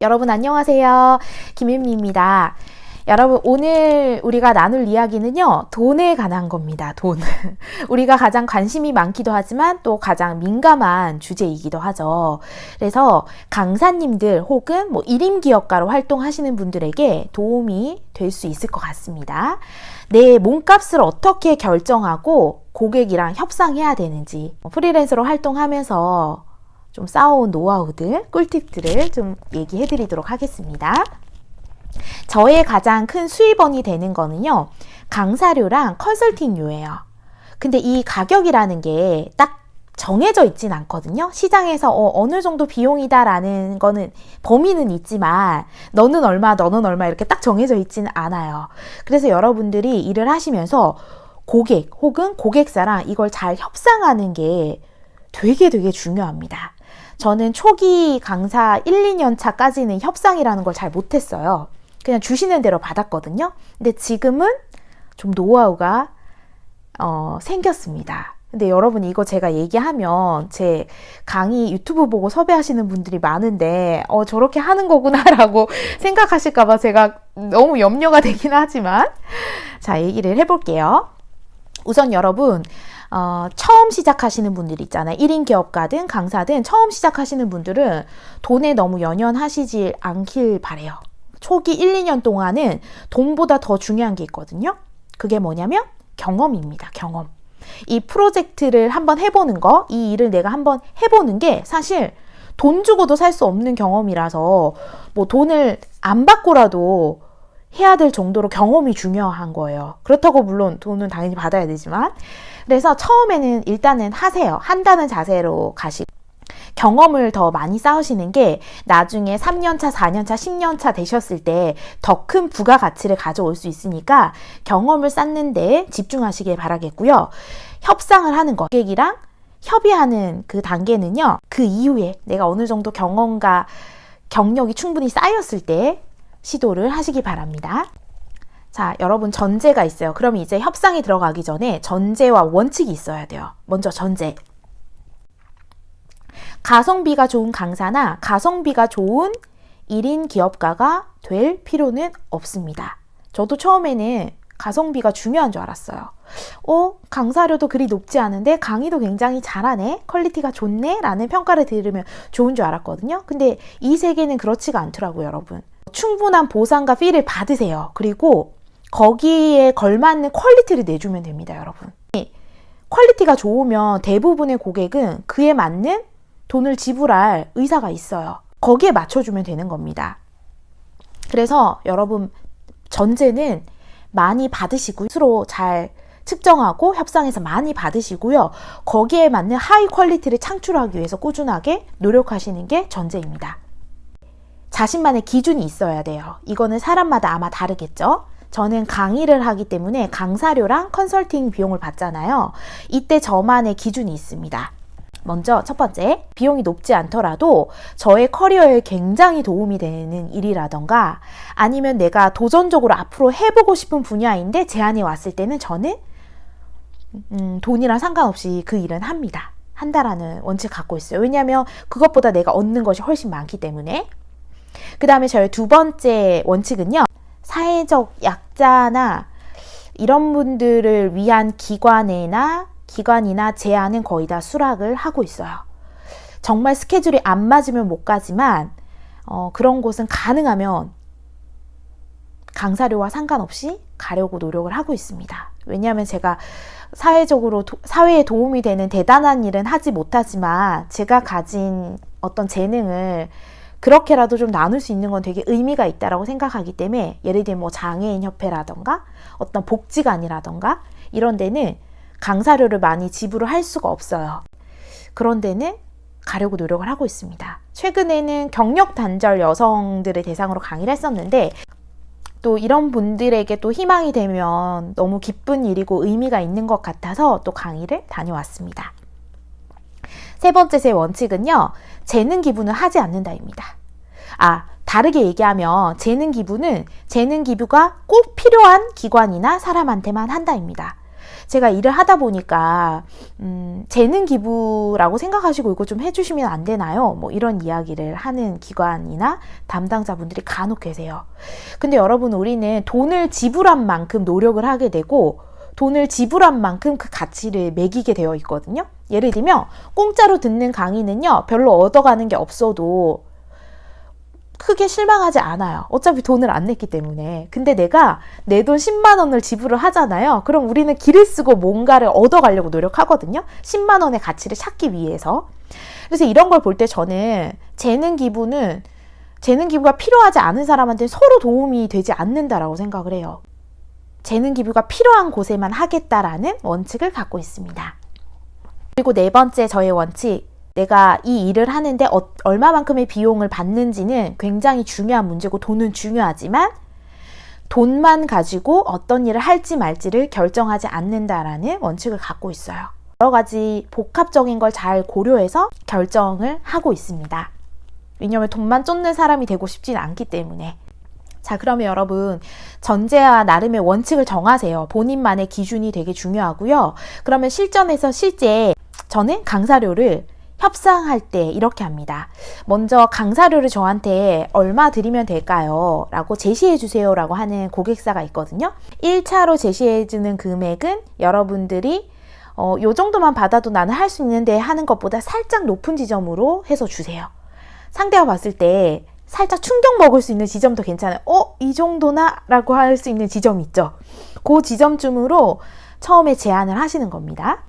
여러분 안녕하세요. 김윤미입니다. 여러분 오늘 우리가 나눌 이야기는요 돈에 관한 겁니다 돈 우리가 가장 관심이 많기도 하지만 또 가장 민감한 주제이기도 하죠 그래서 강사님들 혹은 뭐 1인 기업가로 활동하시는 분들에게 도움이 될 수 있을 것 같습니다 내 몸값을 어떻게 결정하고 고객이랑 협상해야 되는지 프리랜서로 활동하면서 좀 쌓아온 노하우들 꿀팁들을 좀 얘기해 드리도록 하겠습니다 저의 가장 큰 수입원이 되는 거는요, 강사료랑 컨설팅료예요. 근데 이 가격이라는 게 딱 정해져 있진 않거든요. 시장에서 어, 느 정도 비용이다라는 거는 범위는 있지만 너는 얼마, 너는 얼마 이렇게 딱 정해져 있지는 않아요. 그래서 여러분들이 일을 하시면서 고객 혹은 고객사랑 이걸 잘 협상하는 게 되게 되게 중요합니다. 저는 초기 강사 1, 2년 차까지는 협상이라는 걸 잘 못했어요. 그냥 주시는 대로 받았거든요. 근데 지금은 좀 노하우가 어, 생겼습니다. 근데 여러분 이거 제가 얘기하면 제 강의 유튜브 보고 섭외하시는 분들이 많은데 어 저렇게 하는 거구나라고 생각하실까 봐 제가 너무 염려가 되긴 하지만 자 얘기를 해볼게요. 우선 여러분 어, 처음 시작하시는 분들 있잖아요. 1인 기업가든 강사든 처음 시작하시는 분들은 돈에 너무 연연하시지 않길 바래요. 초기 1, 2년 동안은 돈보다 더 중요한 게 있거든요. 그게 뭐냐면 경험입니다. 경험. 이 프로젝트를 한번 해보는 거, 이 일을 내가 한번 해보는 게 사실 돈 주고도 살 수 없는 경험이라서 뭐 돈을 안 받고라도 해야 될 정도로 경험이 중요한 거예요. 그렇다고 물론 돈은 당연히 받아야 되지만. 그래서 처음에는 일단은 하세요. 한다는 자세로 가시고. 경험을 더 많이 쌓으시는 게 나중에 3년차, 4년차, 10년차 되셨을 때 더 큰 부가가치를 가져올 수 있으니까 경험을 쌓는데 집중하시길 바라겠고요. 협상을 하는 거, 고객이랑 협의하는 그 단계는요, 그 이후에 내가 어느 정도 경험과 경력이 충분히 쌓였을 때 시도를 하시기 바랍니다. 자, 여러분 전제가 있어요. 그럼 이제 협상이 들어가기 전에 전제와 원칙이 있어야 돼요. 먼저 전제. 가성비가 좋은 강사나 가성비가 좋은 1인 기업가가 될 필요는 없습니다. 저도 처음에는 가성비가 중요한 줄 알았어요. 어, 강사료도 그리 높지 않은데 강의도 굉장히 잘하네? 퀄리티가 좋네? 라는 평가를 들으면 좋은 줄 알았거든요. 근데 이 세계는 그렇지가 않더라고요, 여러분. 충분한 보상과 피를 받으세요. 그리고 거기에 걸맞는 퀄리티를 내주면 됩니다, 여러분. 퀄리티가 좋으면 대부분의 고객은 그에 맞는 돈을 지불할 의사가 있어요. 거기에 맞춰주면 되는 겁니다. 그래서 여러분 전제는 많이 받으시고 스스로 잘 측정하고 협상해서 많이 받으시고요. 거기에 맞는 하이 퀄리티를 창출하기 위해서 꾸준하게 노력하시는 게 전제입니다. 자신만의 기준이 있어야 돼요. 이거는 사람마다 아마 다르겠죠? 저는 강의를 하기 때문에 강사료랑 컨설팅 비용을 받잖아요. 이때 저만의 기준이 있습니다. 먼저 첫 번째, 비용이 높지 않더라도 저의 커리어에 굉장히 도움이 되는 일이라던가 아니면 내가 도전적으로 앞으로 해보고 싶은 분야인데 제안이 왔을 때는 저는 음, 돈이랑 상관없이 그 일은 합니다. 한다라는 원칙 갖고 있어요. 왜냐하면 그것보다 내가 얻는 것이 훨씬 많기 때문에. 그 다음에 저의 두 번째 원칙은요. 사회적 약자나 이런 분들을 위한 기관이나 기관이나 제안은 거의 다 수락을 하고 있어요. 정말 스케줄이 안 맞으면 못 가지만 어, 그런 곳은 가능하면 강사료와 상관없이 가려고 노력을 하고 있습니다. 왜냐하면 제가 사회적으로 도, 사회에 도움이 되는 대단한 일은 하지 못하지만 제가 가진 어떤 재능을 그렇게라도 좀 나눌 수 있는 건 되게 의미가 있다라고 생각하기 때문에 예를 들면 뭐 장애인 협회라던가 어떤 복지관이라던가 이런 데는 강사료를 많이 지불을 할 수가 없어요. 그런 데는 가려고 노력을 하고 있습니다. 최근에는 경력 단절 여성들을 대상으로 강의를 했었는데 또 이런 분들에게 또 희망이 되면 너무 기쁜 일이고 의미가 있는 것 같아서 또 강의를 다녀왔습니다. 세 번째 제 원칙은요, 재능 기부는 하지 않는다입니다. 아, 다르게 얘기하면 재능 기부는 재능 기부가 꼭 필요한 기관이나 사람한테만 한다입니다. 제가 일을 하다 보니까 음, 재능 기부라고 생각하시고 이거 좀 해주시면 안 되나요? 뭐 이런 이야기를 하는 기관이나 담당자분들이 간혹 계세요. 근데 여러분 우리는 돈을 지불한 만큼 노력을 하게 되고 돈을 지불한 만큼 그 가치를 매기게 되어 있거든요. 예를 들면 공짜로 듣는 강의는요 별로 얻어가는 게 없어도 크게 실망하지 않아요. 어차피 돈을 안 냈기 때문에. 근데 내가 내 돈 10만 원을 지불을 하잖아요. 그럼 우리는 길을 쓰고 뭔가를 얻어가려고 노력하거든요. 10만 원의 가치를 찾기 위해서. 그래서 이런 걸 볼 때 저는 재능 기부는 재능 기부가 필요하지 않은 사람한테 서로 도움이 되지 않는다라고 생각을 해요. 재능 기부가 필요한 곳에만 하겠다라는 원칙을 갖고 있습니다. 그리고 네 번째 저의 원칙. 내가 이 일을 하는데 어, 얼마만큼의 비용을 받는지는 굉장히 중요한 문제고 돈은 중요하지만 돈만 가지고 어떤 일을 할지 말지를 결정하지 않는다라는 원칙을 갖고 있어요. 여러 가지 복합적인 걸 잘 고려해서 결정을 하고 있습니다. 왜냐하면 돈만 쫓는 사람이 되고 싶진 않기 때문에. 자, 그러면 여러분, 전제와 나름의 원칙을 정하세요. 본인만의 기준이 되게 중요하고요. 그러면 실전에서 실제 저는 강사료를 협상할 때 이렇게 합니다. 먼저 강사료를 저한테 얼마 드리면 될까요? 라고 제시해 주세요. 라고 하는 고객사가 있거든요. 1차로 제시해 주는 금액은 여러분들이 어, 요 정도만 받아도 나는 할 수 있는데 하는 것보다 살짝 높은 지점으로 해서 주세요. 상대가 봤을 때 살짝 충격 먹을 수 있는 지점도 괜찮아요. 어? 이 정도나? 라고 할 수 있는 지점이 있죠. 그 지점쯤으로 처음에 제안을 하시는 겁니다.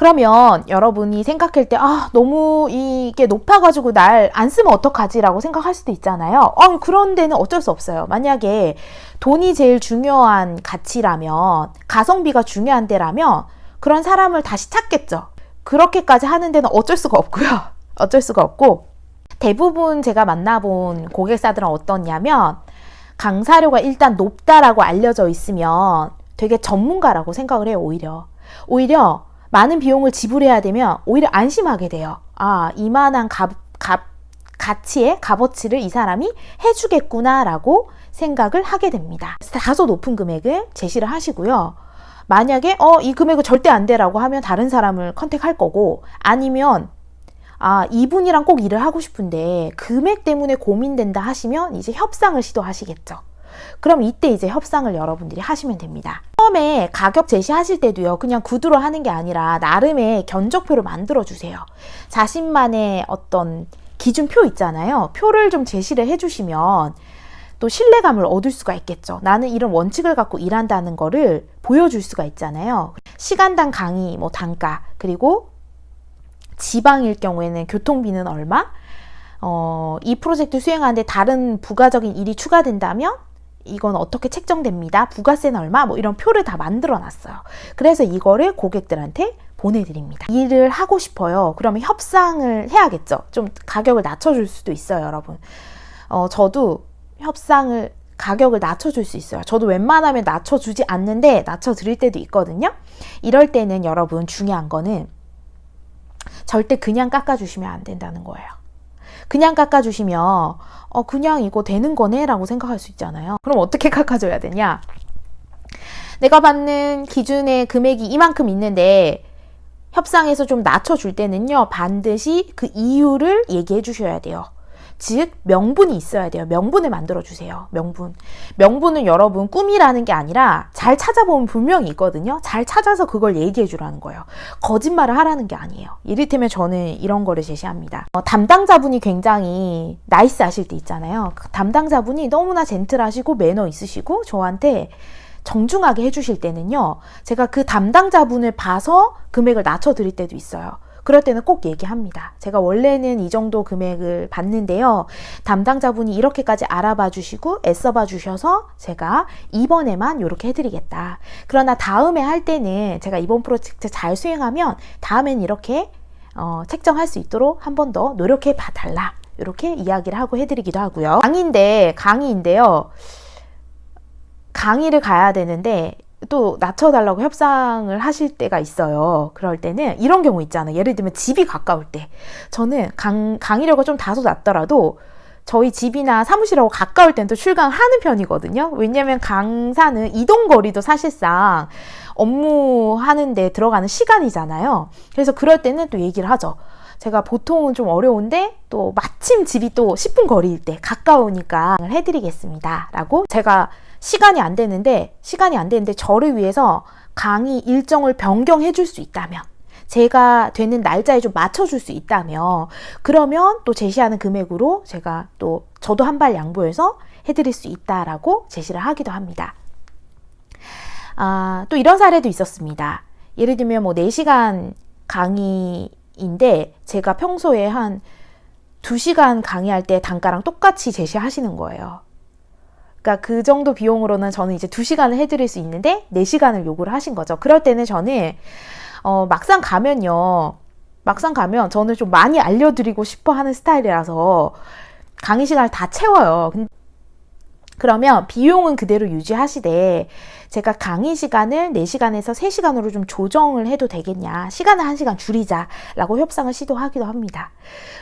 그러면 여러분이 생각할 때, 아, 너무 이게 높아가지고 날 안 쓰면 어떡하지라고 생각할 수도 있잖아요. 어, 그런 데는 어쩔 수 없어요. 만약에 돈이 제일 중요한 가치라면, 가성비가 중요한 데라면, 그런 사람을 다시 찾겠죠. 그렇게까지 하는 데는 어쩔 수가 없고요. 어쩔 수가 없고, 대부분 제가 만나본 고객사들은 어떻냐면, 강사료가 일단 높다라고 알려져 있으면 되게 전문가라고 생각을 해요, 오히려. 오히려 많은 비용을 지불해야 되면 오히려 안심하게 돼요. 아, 이만한 값, 값, 가치의 값어치를 이 사람이 해주겠구나라고 생각을 하게 됩니다. 다소 높은 금액을 제시를 하시고요. 만약에 어, 이 금액은 절대 안 돼라고 하면 다른 사람을 컨택할 거고 아니면 아, 이분이랑 꼭 일을 하고 싶은데 금액 때문에 고민된다 하시면 이제 협상을 시도하시겠죠. 그럼 이때 이제 협상을 여러분들이 하시면 됩니다. 처음에 가격 제시하실 때도요, 그냥 구두로 하는 게 아니라 나름의 견적표를 만들어 주세요. 자신만의 어떤 기준표 있잖아요. 표를 좀 제시를 해주시면 또 신뢰감을 얻을 수가 있겠죠. 나는 이런 원칙을 갖고 일한다는 거를 보여줄 수가 있잖아요. 시간당 강의, 뭐 단가, 그리고 지방일 경우에는 교통비는 얼마? 어, 이 프로젝트 수행하는데 다른 부가적인 일이 추가된다면 이건 어떻게 책정됩니다. 부가세는 얼마? 뭐 이런 표를 다 만들어 놨어요. 그래서 이거를 고객들한테 보내드립니다. 일을 하고 싶어요. 그러면 협상을 해야겠죠. 좀 가격을 낮춰줄 수도 있어요, 여러분. 어, 저도 협상을 가격을 낮춰줄 수 있어요. 저도 웬만하면 낮춰주지 않는데 낮춰드릴 때도 있거든요. 이럴 때는 여러분 중요한 거는 절대 그냥 깎아주시면 안 된다는 거예요. 그냥 깎아주시면 어 그냥 이거 되는 거네 라고 생각할 수 있잖아요. 그럼 어떻게 깎아줘야 되냐? 내가 받는 기준의 금액이 이만큼 있는데 협상에서 좀 낮춰줄 때는요 반드시 그 이유를 얘기해 주셔야 돼요. 즉 명분이 있어야 돼요. 명분을 만들어 주세요. 명분. 명분은 여러분 꿈이라는 게 아니라 잘 찾아보면 분명히 있거든요. 잘 찾아서 그걸 얘기해 주라는 거예요. 거짓말을 하라는 게 아니에요. 이를테면 저는 이런 거를 제시합니다. 어, 담당자분이 굉장히 나이스 하실 때 있잖아요. 그 담당자분이 너무나 젠틀하시고 매너 있으시고 저한테 정중하게 해주실 때는요. 제가 그 담당자분을 봐서 금액을 낮춰드릴 때도 있어요. 그럴 때는 꼭 얘기합니다. 제가 원래는 이 정도 금액을 받는데요. 담당자분이 이렇게까지 알아봐 주시고 애써봐 주셔서 제가 이번에만 이렇게 해드리겠다. 그러나 다음에 할 때는 제가 이번 프로젝트 잘 수행하면 다음엔 이렇게 어, 책정할 수 있도록 한 번 더 노력해 봐달라. 이렇게 이야기를 하고 해드리기도 하고요. 강의인데, 강의인데요. 강의를 가야 되는데 또 낮춰달라고 협상을 하실 때가 있어요. 그럴 때는 이런 경우 있잖아요. 예를 들면 집이 가까울 때. 저는 강, 강의료가 좀 다소 낮더라도 저희 집이나 사무실하고 가까울 땐 또 출강하는 편이거든요. 왜냐면 강사는 이동 거리도 사실상 업무하는데 들어가는 시간이잖아요. 그래서 그럴 때는 또 얘기를 하죠. 제가 보통은 좀 어려운데 또 마침 집이 또 10분 거리일 때 가까우니까 해드리겠습니다. 라고 제가 시간이 안 되는데 시간이 안 되는데 저를 위해서 강의 일정을 변경해 줄 수 있다면 제가 되는 날짜에 좀 맞춰줄 수 있다면 그러면 또 제시하는 금액으로 제가 또 저도 한 발 양보해서 해드릴 수 있다라고 제시를 하기도 합니다. 아, 또 이런 사례도 있었습니다. 예를 들면 뭐 4시간 강의 인데 제가 평소에 한 2시간 강의할 때 단가랑 똑같이 제시하시는 거예요. 그러니까 그 정도 비용으로는 저는 이제 2시간을 해드릴 수 있는데 4시간을 요구를 하신 거죠. 그럴 때는 저는 어, 막상 가면요. 막상 가면 저는 좀 많이 알려드리고 싶어 하는 스타일이라서 강의 시간을 다 채워요. 그러면 비용은 그대로 유지하시되 제가 강의 시간을 4시간에서 3시간으로 좀 조정을 해도 되겠냐. 시간을 1시간 줄이자라고 협상을 시도하기도 합니다.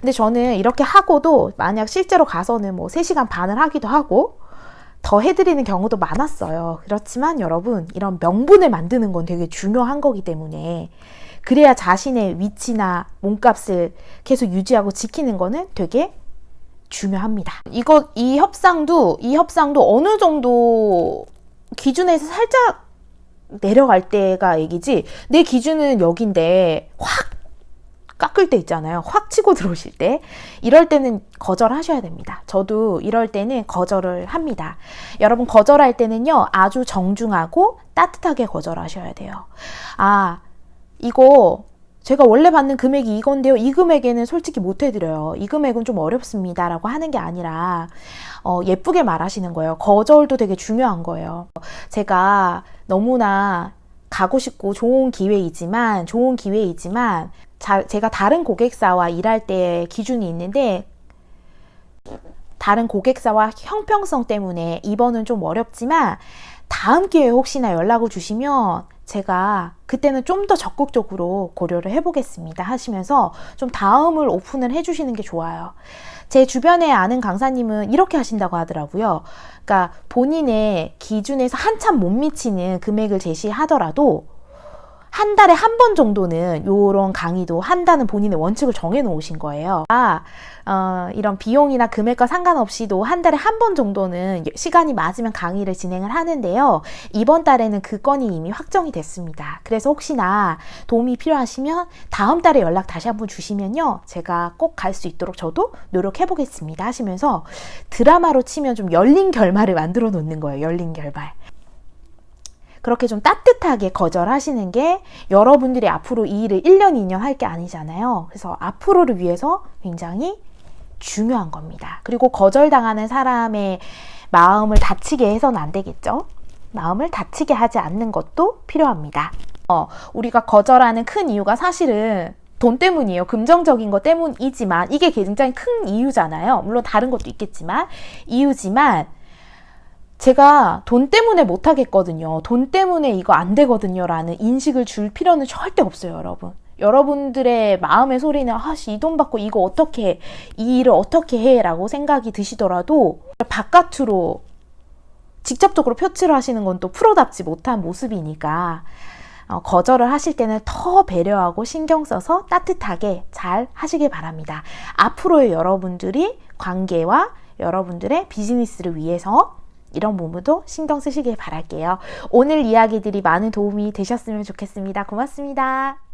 근데 저는 이렇게 하고도 만약 실제로 가서는 뭐 3시간 반을 하기도 하고 더 해드리는 경우도 많았어요. 그렇지만 여러분, 이런 명분을 만드는 건 되게 중요한 거기 때문에 그래야 자신의 위치나 몸값을 계속 유지하고 지키는 거는 되게 중요합니다. 이거 이 협상도 이 협상도 어느 정도 기준에서 살짝 내려갈 때가 얘기지. 내 기준은 여긴데 확 깎을 때 있잖아요. 확 치고 들어오실 때. 이럴 때는 거절하셔야 됩니다. 저도 이럴 때는 거절을 합니다. 여러분, 거절할 때는요, 아주 정중하고 따뜻하게 거절하셔야 돼요. 아, 이거 제가 원래 받는 금액이 이건데요. 이 금액에는 솔직히 못 해드려요. 이 금액은 좀 어렵습니다. 라고 하는 게 아니라, 어, 예쁘게 말하시는 거예요. 거절도 되게 중요한 거예요. 제가 너무나 가고 싶고 좋은 기회이지만, 좋은 기회이지만, 자, 제가 다른 고객사와 일할 때 기준이 있는데, 다른 고객사와 형평성 때문에 이번은 좀 어렵지만, 다음 기회에 혹시나 연락을 주시면 제가 그때는 좀 더 적극적으로 고려를 해보겠습니다 하시면서 좀 다음을 오픈을 해주시는 게 좋아요. 제 주변에 아는 강사님은 이렇게 하신다고 하더라고요. 그러니까 본인의 기준에서 한참 못 미치는 금액을 제시하더라도 한 달에 한 번 정도는 요런 강의도 한다는 본인의 원칙을 정해 놓으신 거예요. 아, 어, 이런 비용이나 금액과 상관없이도 한 달에 한 번 정도는 시간이 맞으면 강의를 진행을 하는데요. 이번 달에는 그 건이 이미 확정이 됐습니다. 그래서 혹시나 도움이 필요하시면 다음 달에 연락 다시 한번 주시면요. 제가 꼭 갈 수 있도록 저도 노력해 보겠습니다. 하시면서 드라마로 치면 좀 열린 결말을 만들어 놓는 거예요. 열린 결말. 그렇게 좀 따뜻하게 거절하시는 게 여러분들이 앞으로 이 일을 1년, 2년 할 게 아니잖아요. 그래서 앞으로를 위해서 굉장히 중요한 겁니다. 그리고 거절당하는 사람의 마음을 다치게 해서는 안 되겠죠? 마음을 다치게 하지 않는 것도 필요합니다. 어, 우리가 거절하는 큰 이유가 사실은 돈 때문이에요. 금정적인 것 때문이지만 이게 굉장히 큰 이유잖아요. 물론 다른 것도 있겠지만 이유지만 제가 돈 때문에 못 하겠거든요. 돈 때문에 이거 안 되거든요. 라는 인식을 줄 필요는 절대 없어요, 여러분. 여러분들의 마음의 소리는 아씨 이 돈 받고 이거 어떻게 해? 이 일을 어떻게 해? 라고 생각이 드시더라도 바깥으로 직접적으로 표출을 하시는 건 또 프로답지 못한 모습이니까 어, 거절을 하실 때는 더 배려하고 신경 써서 따뜻하게 잘 하시길 바랍니다. 앞으로의 여러분들이 관계와 여러분들의 비즈니스를 위해서 이런 부분도 신경 쓰시길 바랄게요. 오늘 이야기들이 많은 도움이 되셨으면 좋겠습니다. 고맙습니다.